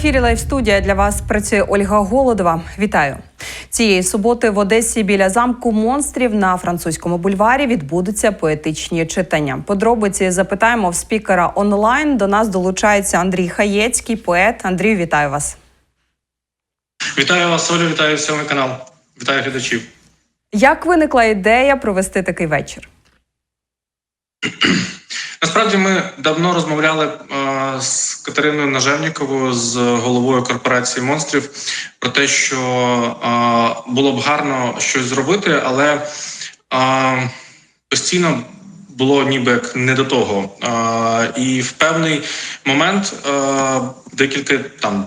Ефірі Лайв студія для вас працює Ольга Голодова. Вітаю цієї суботи в Одесі біля замку монстрів на французькому бульварі відбудуться поетичні читання. Подробиці запитаємо в спікера онлайн. До нас долучається Андрій Хаєцький, поет. Андрій, вітаю вас. Вітаю вас, Олю, вітаю сьомий канал. Вітаю глядачів. Як виникла ідея провести такий вечір? Насправді ми давно розмовляли е, з Катериною Нажевніковою, з головою корпорації монстрів, про те, що е, було б гарно щось зробити, але е, постійно було ніби як не до того. Е, і в певний момент е, декілька там.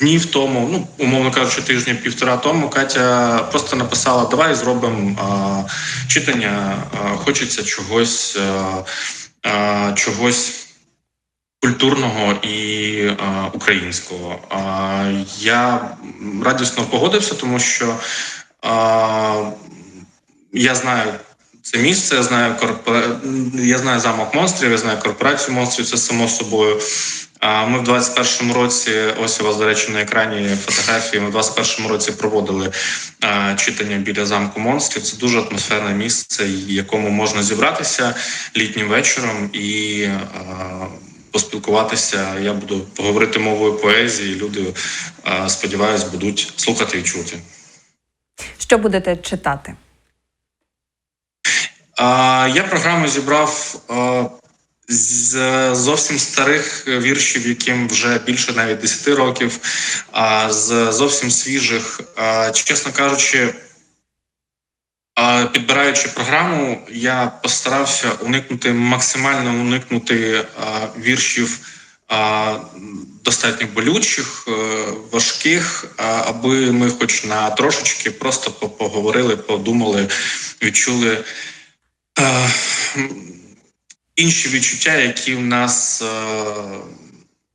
Днів тому, ну умовно кажучи, тижня півтора тому, Катя просто написала: Давай зробимо а, читання. А, хочеться чогось, а, а, чогось культурного і е, українського. Е, я радісно погодився, тому що е, я знаю. Це місце, я знаю корпора... я знаю замок монстрів, я знаю корпорацію монстрів. Це само собою. А ми в 21-му році, ось у вас, до речі, на екрані фотографії. Ми в 21-му році проводили а, читання біля замку монстрів. Це дуже атмосферне місце, в якому можна зібратися літнім вечором і а, поспілкуватися. Я буду поговорити мовою поезії. Люди а, сподіваюсь, будуть слухати і чути. Що будете читати? А, я програму зібрав. З зовсім старих віршів, яким вже більше навіть 10 років, а з зовсім свіжих, чесно кажучи, підбираючи програму, я постарався уникнути максимально уникнути віршів достатньо болючих, важких, аби ми, хоч на трошечки, просто поговорили, подумали, відчули інші відчуття, які в нас е,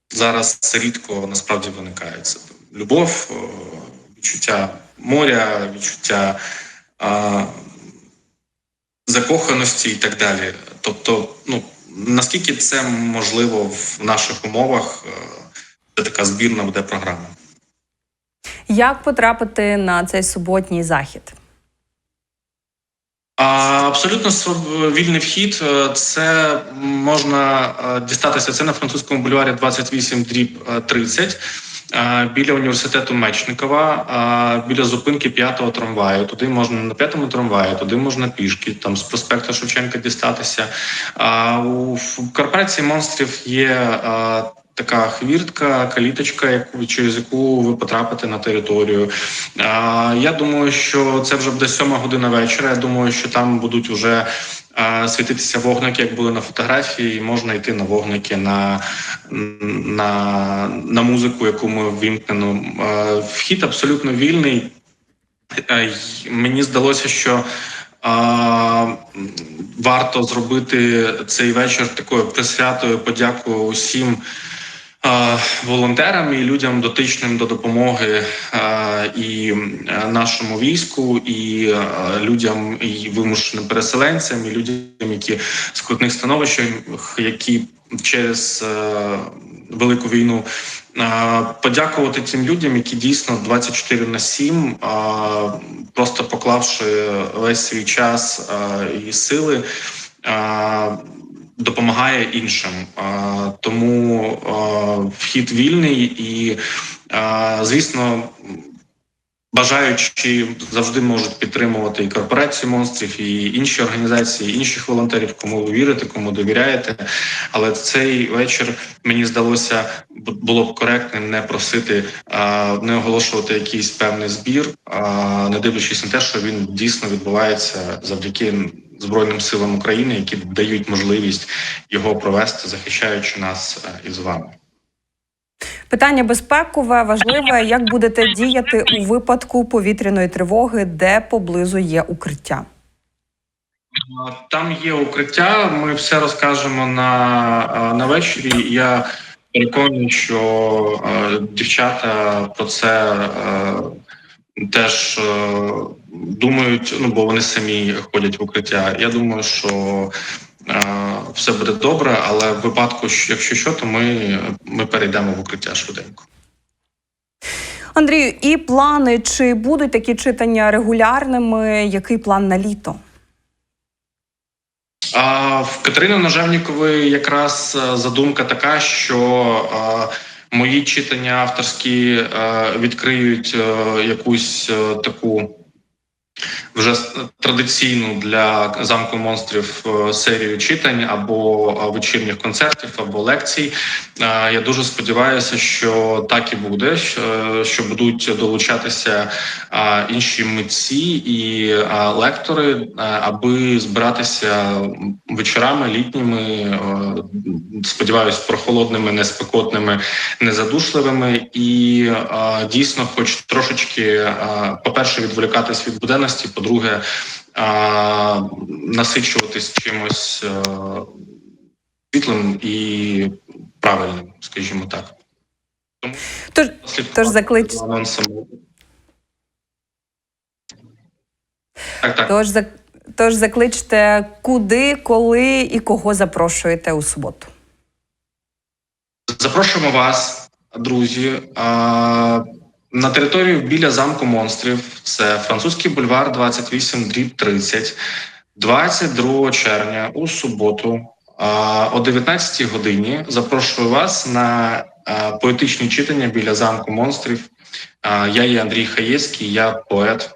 зараз рідко насправді виникають. Це любов, е, відчуття моря, відчуття е, закоханості і так далі. Тобто, ну наскільки це можливо в наших умовах, це така збірна буде програма. Як потрапити на цей суботній захід? Абсолютно вільний вхід. Е, це можна е, дістатися. Це на французькому бульварі 28 дріб 30, е, біля університету Мечникова, біля зупинки п'ятого трамваю. Туди можна на п'ятому трамваї, туди можна пішки. Там з проспекту Шевченка дістатися. У корпорації монстрів є така хвіртка, каліточка, яку через яку ви потрапите на територію. А, Я думаю, що це вже буде сьома година вечора. Я думаю, що там будуть вже світитися вогники, як були на фотографії. і Можна йти на вогники на на, на музику, яку ми вімкнено. Вхід абсолютно вільний. Мені здалося, що а, варто зробити цей вечір такою присвятою подякою усім волонтерам і людям дотичним до допомоги і нашому війську, і людям, і вимушеним переселенцям, і людям, які в скрутних становищах, які через велику війну. Подякувати тим людям, які дійсно 24 на 7, просто поклавши весь свій час і сили, допомагає іншим. Тому вхід вільний і, звісно. Бажаючи завжди можуть підтримувати і корпорацію монстрів, і інші організації, і інших волонтерів, кому ви вірите, кому довіряєте. Але цей вечір мені здалося було б коректним не просити, не оголошувати якийсь певний збір, не дивлячись на те, що він дійсно відбувається завдяки Збройним силам України, які дають можливість його провести, захищаючи нас е, із вами. Питання безпекове важливе. Як будете діяти у випадку повітряної тривоги, де поблизу є укриття? Там є укриття. Ми все розкажемо на на вечорі. Я переконаний, що е, дівчата про це е, теж е, думають, ну бо вони самі ходять в укриття. Я думаю, що е, все буде добре. Але в випадку, що- якщо що, то ми, ми перейдемо в укриття швиденько. Андрію, і плани чи будуть такі читання регулярними? Який план на літо? А в Катерини Ножевнікової якраз е, задумка така, що е, мої читання авторські е, відкриють е, якусь е, таку вже традиційну для замку монстрів е, серію читань або е, вечірніх концертів, або лекцій. Е, Я дуже сподіваюся, що так і буде, що- що будуть долучатися е, інші митці і е, лектори, е, аби збиратися вечорами літніми. е, Сподіваюсь, прохолодними, неспекотними, незадушливими, і е, дійсно, хоч трошечки, е, по-перше, відволікатись від буденності, по-друге, насичуватись чимось е, світлим і правильним, скажімо так. Тому Тож, тож заклич, за. Так, так. тож, зак- тож закличте, куди, коли і кого запрошуєте у суботу. Запрошуємо вас, друзі, на територію біля замку монстрів. Це французький бульвар 28 дріб 30, 22 червня у суботу о 19 годині. Запрошую вас на поетичні читання біля замку монстрів. Я є Андрій Хаєцький, я поет.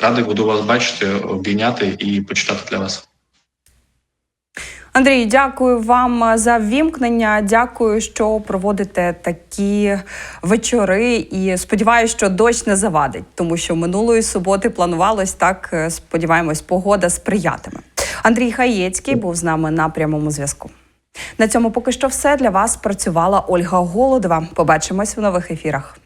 Радий буду вас бачити, обійняти і почитати для вас. Андрій, дякую вам за ввімкнення. Дякую, що проводите такі вечори. І сподіваюся, що дощ не завадить, тому що минулої суботи планувалось так. е, Сподіваємось, погода сприятиме. Андрій Хаєцький був з нами на прямому зв'язку. На цьому поки що все для вас працювала Ольга Голодова. Побачимось в нових ефірах.